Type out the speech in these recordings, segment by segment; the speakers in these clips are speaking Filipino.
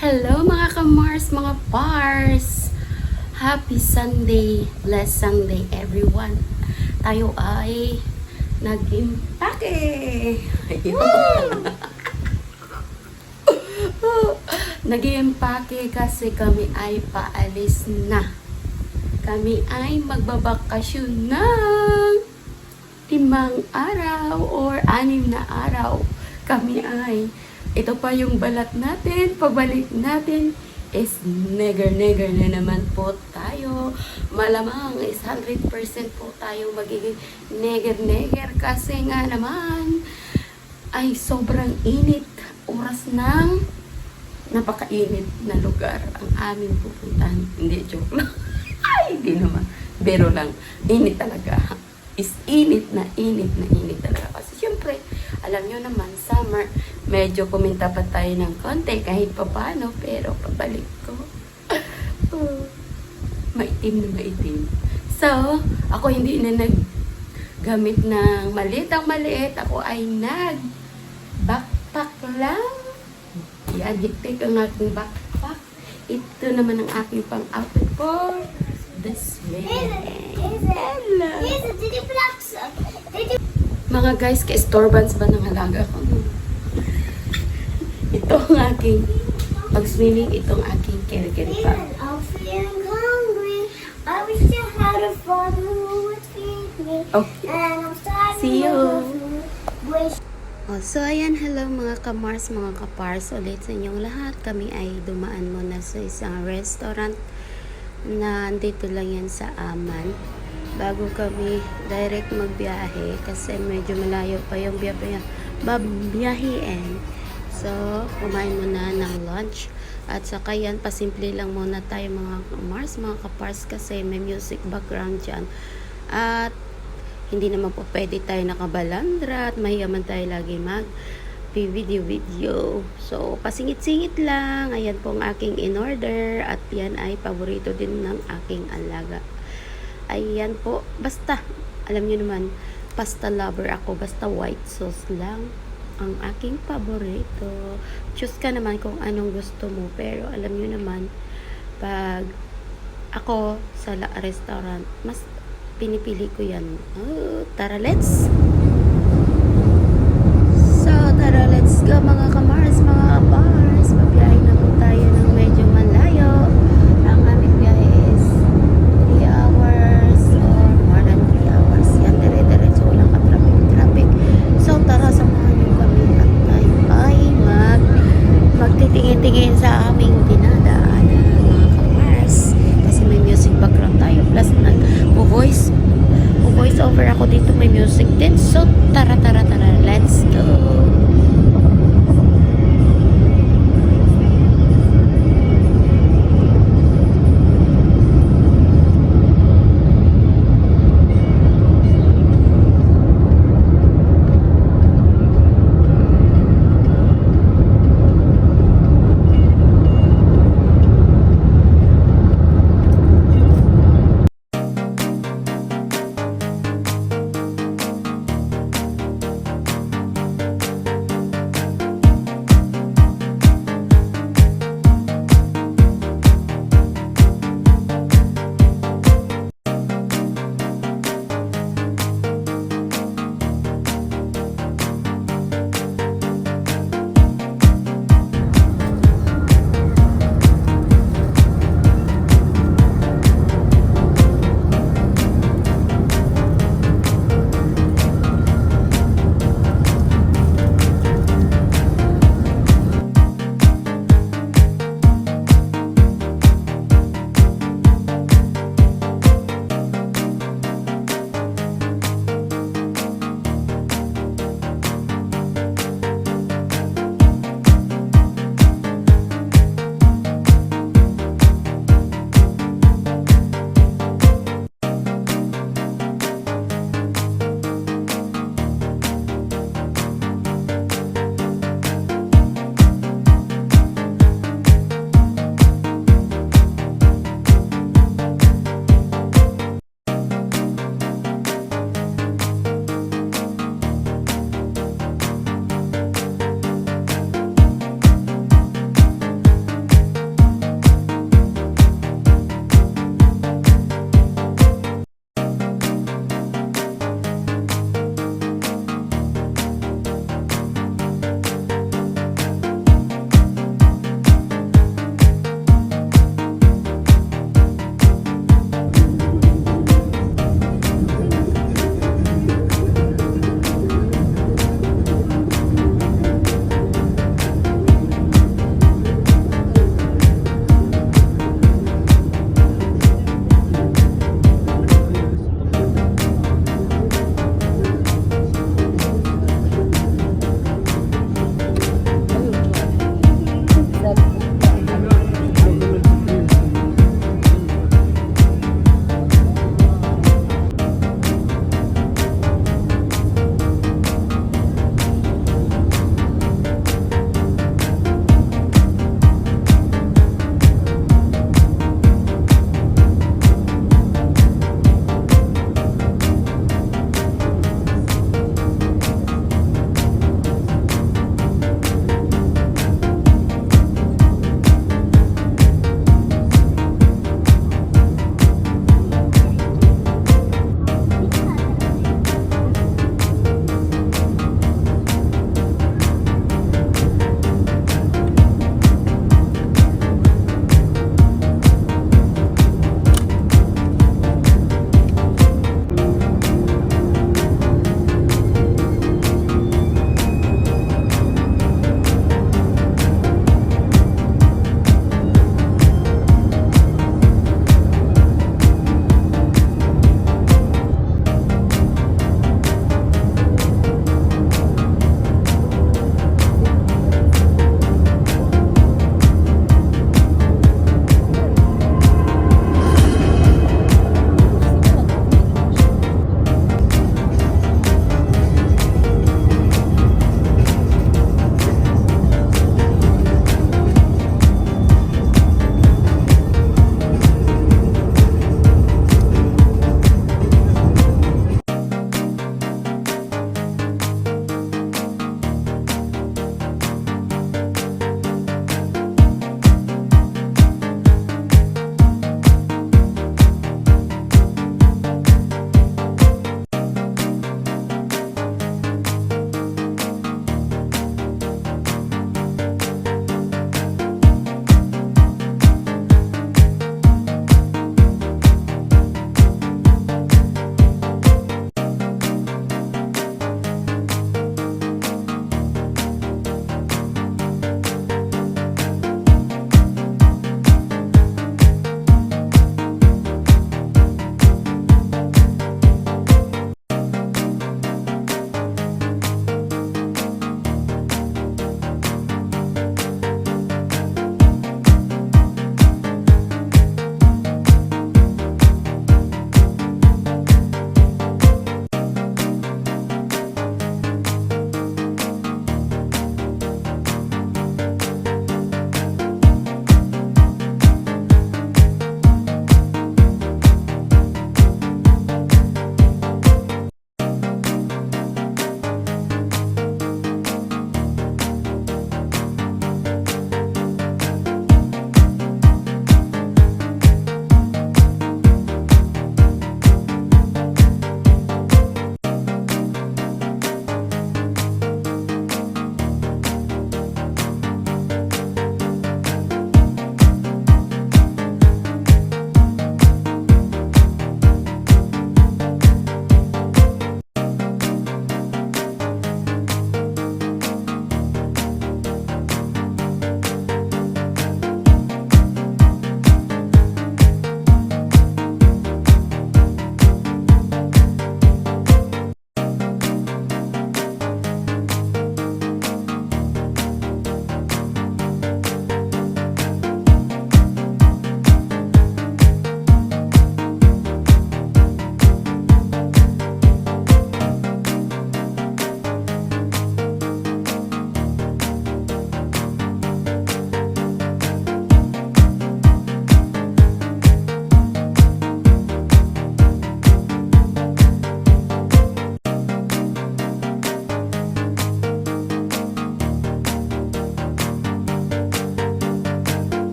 Hello mga kamars, mga pars! Happy Sunday, blessed Sunday everyone. Tayo ay nag-impake. nag-impake kasi kami ay paalis na. Kami ay magbabakasyon ng limang araw or anim na araw. Kami ay ito pa yung balat natin, pabalik natin is neger-neger na naman po tayo. Malamang is 100% po tayo magiging neger-neger kasi nga naman ay sobrang init. Oras ng napakainit na lugar ang aming pupuntahan. Hindi, joke lang. Ay, hindi naman. Pero lang, init talaga. Is init na init na init talaga. Kasi syempre, alam nyo naman, summer, medyo kuminta pa tayo ng konti kahit pa paano, pero pabalik ko. Oh, maitim na maitim. So, ako hindi na naggamit ng maliit ang maliit. Ako ay nag backpack lang. Higpit ang aking backpack. Ito naman ang aking pang-outfit for this weekend. Hello. Mga guys, ka-estorbans ba ng halaga ko? Ito ang aking pag-swimming, itong aking carry-carry bag. I'm feeling hungry. I wish I had a father who would feed me. Okay. See you. Oh, so ayan, hello mga kamars, mga kapars ulit sa inyong lahat. Kami ay dumaan muna sa isang restaurant na andito lang yan sa Aman. Bago kami direct magbiyahe kasi medyo malayo pa yung biyahe, babiyahiin. So, kumain muna ng lunch. At saka yan, pasimple lang muna tayo mga kamars, mga kapars kasi may music background dyan. At hindi naman po pwede tayo nakabalandra at mahiyaman tayo lagi mag video-video. So, pasingit-singit lang. Ayan po ang aking in-order at yan ay paborito din ng aking alaga. Ayan po. Basta, alam nyo naman, pasta lover ako. Basta white sauce lang ang aking paborito. Choose ka naman kung anong gusto mo. Pero alam nyo naman, pag ako sa restaurant, mas pinipili ko yan. Oh, tara, let's! So, tara, let's go mga kamars, mga kapars. Music din. So,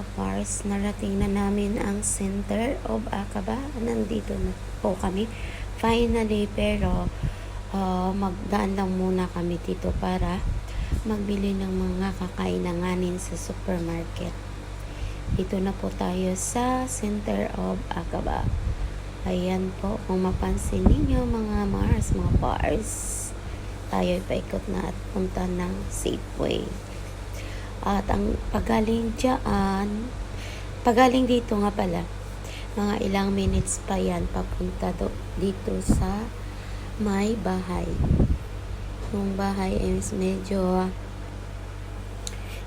kapars, narating na namin ang center of Aqaba. Nandito na po kami. Finally, pero uh, magdaan lang muna kami dito para magbili ng mga kakainanganin sa supermarket. Dito na po tayo sa center of Aqaba. Ayan po, kung mapansin ninyo mga Mars, mga Pars, tayo paikot na at punta ng Safeway. At ang pagaling dyan, pagaling dito nga pala, mga ilang minutes pa yan papunta do, dito sa may bahay. Yung bahay is medyo,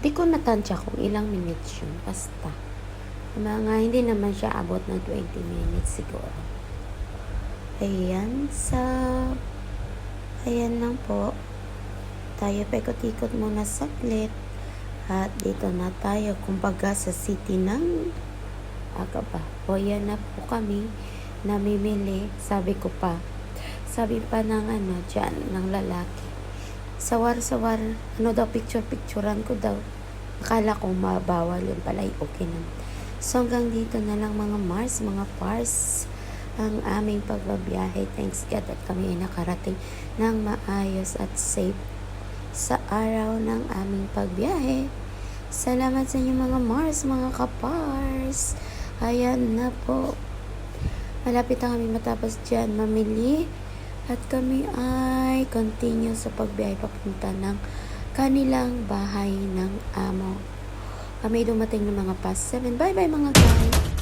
di ko natansya kung ilang minutes yun, basta. Mga hindi naman siya abot ng 20 minutes siguro. Ayan, sa, ayan lang po. Tayo paikot-ikot muna saglit. At dito na tayo, kumbaga sa city ng Agaba. O yan na po kami namimili. Sabi ko pa, sabi pa ng ano dyan, ng lalaki. Sawar-sawar, ano daw, picture-picturean ko daw. Akala ko mabawal yun pala, ay okay naman. So hanggang dito na lang mga Mars, mga Pars, ang aming pagbabiyahe. Thanks God at kami ay nakarating ng maayos at safe sa araw ng aming pagbiyahe. Salamat sa inyo mga Mars, mga kapars. Ayan na po. Malapit na kami matapos dyan mamili. At kami ay continue sa pagbiyahe papunta ng kanilang bahay ng amo. Kami dumating ng mga past 7. Bye bye mga guys.